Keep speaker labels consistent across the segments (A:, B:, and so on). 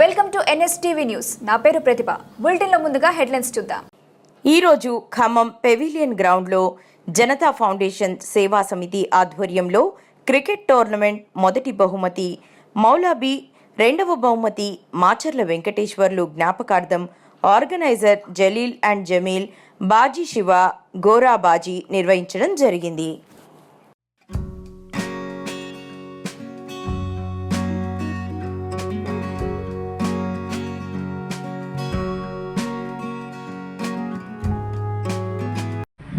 A: Welcome to NSTV news. నా పేరు ప్రతిభ. బులెటిన్లో ముందుగా హెడ్లైన్స్ చూద్దాం.
B: ఈరోజు ఖమ్మం పెవిలియన్ గ్రౌండ్లో జనతా ఫౌండేషన్ సేవా సమితి ఆధ్వర్యంలో క్రికెట్ టోర్నమెంట్ మొదటి బహుమతి మౌలాబీ రెండవ బహుమతి మాచర్ల వెంకటేశ్వర్లు జ్ఞాపకార్థం ఆర్గనైజర్ జలీల్ అండ్ జమీల్ బాజీ శివ గోరా బాజీ నిర్వహించడం జరిగింది.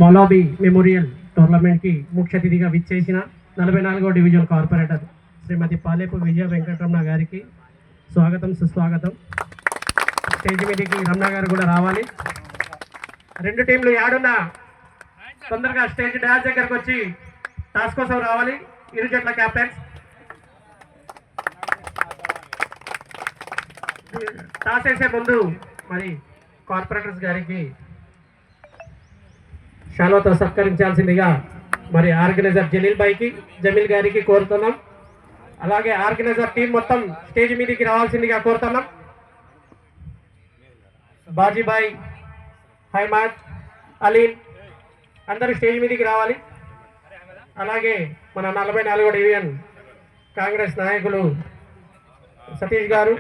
C: మౌలాబీ మెమోరియల్ టోర్నమెంట్కి ముఖ్య అతిథిగా విచ్చేసిన నలభై నాలుగో డివిజన్ కార్పొరేటర్ శ్రీమతి పాలేపు విజయ వెంకటరమణ గారికి స్వాగతం సుస్వాగతం. స్టేజ్ మీదకి రమణ గారు కూడా రావాలి. రెండు టీంలు యాడున్నా తొందరగా స్టేజ్ డాన్స్ దగ్గరకు వచ్చి టాస్ కోసం రావాలి. ఇరు జట్ల క్యాప్టెన్స్. టాస్ వేసే ముందు మరి కార్పొరేటర్స్ గారికి షాలోతో సత్కరించాల్సిందిగా మరి ఆర్గనైజర్ జలీల్ బాయ్కి జమీల్ గారికి కోరుతున్నాం. అలాగే ఆర్గనైజర్ టీం మొత్తం స్టేజ్ మీదకి రావాల్సిందిగా కోరుతున్నాం. బాజీబాయ్ హైమాద్ అలీన్ అందరూ స్టేజ్ మీదకి రావాలి. అలాగే మన నలభై నాలుగో డివిజన్ కాంగ్రెస్ నాయకులు సతీష్ గారు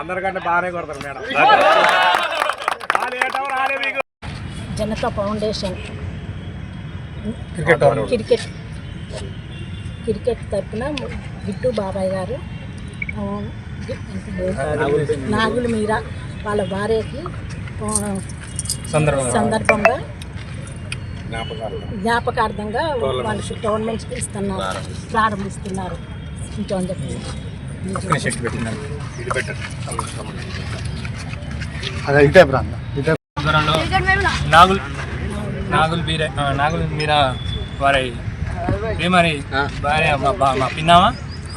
D: అందరికంటే బాగానే కొడతారు madam.
E: Janata foundation.
D: Cricket
E: cricket. Cricket తరఫున బిట్టు బాబాయ్ గారు నాగుల మీర వాళ్ళ భార్యకి సందర్భంగా. జ్ఞాపకార్థంగా. వాళ్ళకి టోర్నమెంట్స్కి ఇస్తున్నారు ప్రారంభిస్తున్నారు. కొంచెం చెప్పండి
F: అదే ఇటే ప్రాంతం ఇటే
G: ఆధ్వర్యంలో నాగుల్ నాగుల్ బీర నాగుల్ మీరా వారి. ప్రేమరి భార్య మా పిన్నామ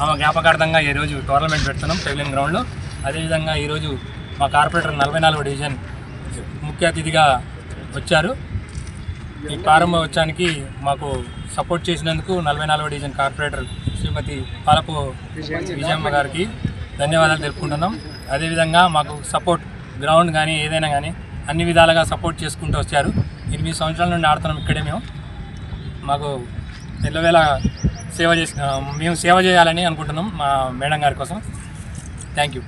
G: ఆమె జ్ఞాపకార్థంగా ఈరోజు టోర్నమెంట్ పెడుతున్నాం పెవిలియన్ గ్రౌండ్లో. అదేవిధంగా ఈరోజు మా కార్పొరేటర్ నలభై నాలుగు డివిజన్ ముఖ్య అతిథిగా వచ్చారు. ఈ ప్రారంభోత్సవానికి మాకు సపోర్ట్ చేసినందుకు నలభై నాలుగో డివిజన్ కార్పొరేటర్ శ్రీమతి పాలపు విజయమ్మ గారికి ధన్యవాదాలు తెలుపుకుంటున్నాం. అదేవిధంగా మాకు సపోర్ట్ గ్రౌండ్ కానీ ఏదైనా కానీ అన్ని విధాలుగా సపోర్ట్ చేసుకుంటూ వచ్చారు. ఎనిమిది సంవత్సరాల నుండి ఆడుతున్నాం ఇక్కడే మేము. మాకు ఎల్లవేళ సేవ చేసి మేము సేవ చేయాలని అనుకుంటున్నాం మా మేడం గారి కోసం. Thank you